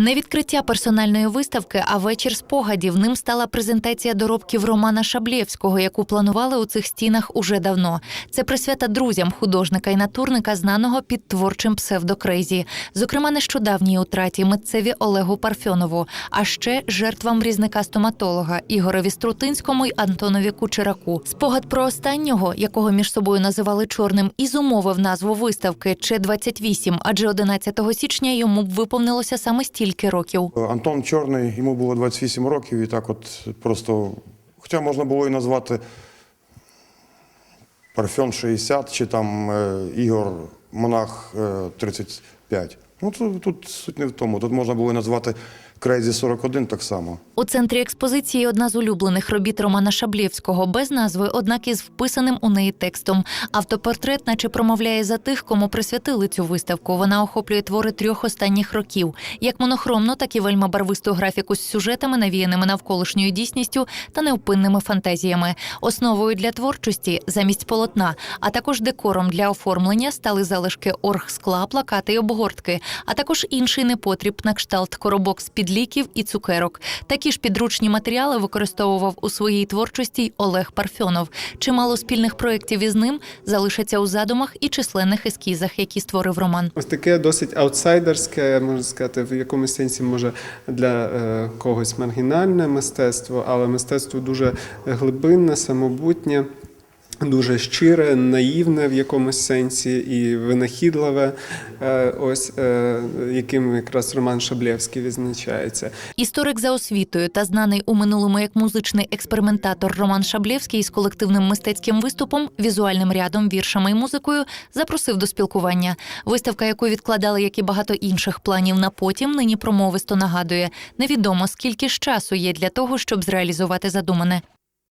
Не відкриття персональної виставки, а вечір спогадів. Ним стала презентація доробків Романа Шаблєвського, яку планували у цих стінах уже давно. Це присвята друзям художника і натурника, знаного під творчим псевдокрейзі. Зокрема, нещодавній утраті митцеві Олегу Парфьонову, а ще жертвам різника стоматолога Ігорові Струтинському й Антонові Кучераку. Спогад про останнього, якого між собою називали чорним, і зумовив назву виставки Че 28 адже 11 січня йому б виповнилося саме стільки років. Антон Чорний, йому було 28 років, і так от просто. Хоча можна було і назвати Парфьон 60 чи там е, Ігор Монах е, 35. Ну тут, тут суть не в тому. Тут можна було назвати Крейзі 41 так само. У центрі експозиції одна з улюблених робіт Романа Шаблєвського без назви, однак із вписаним у неї текстом. Автопортрет, наче промовляє за тих, кому присвятили цю виставку. Вона охоплює твори трьох останніх років, як монохромну, так і вельми барвисту графіку з сюжетами, навіяними навколишньою дійсністю та неупинними фантазіями. Основою для творчості замість полотна, а також декором для оформлення стали залишки оргскла, плакати й обгортки, а також інший непотріб на кшталт коробок з під ліків і цукерок. Такі ж підручні матеріали використовував у своїй творчості й Олег Парфьонов. Чимало спільних проєктів із ним залишаться у задумах і численних ескізах, які створив Роман. Ось таке досить аутсайдерське, можна сказати, в якомусь сенсі може для е, когось маргінальне мистецтво, але мистецтво дуже глибинне, самобутнє. Дуже щире, наївне в якомусь сенсі і винахідливе, е, ось е, яким якраз Роман Шаблєвський відзначається. Історик за освітою та знаний у минулому як музичний експериментатор Роман Шаблєвський з колективним мистецьким виступом, візуальним рядом, віршами і музикою запросив до спілкування. Виставка, яку відкладали, як і багато інших планів на потім, нині промовисто нагадує. Невідомо скільки ж часу є для того, щоб зреалізувати задумане.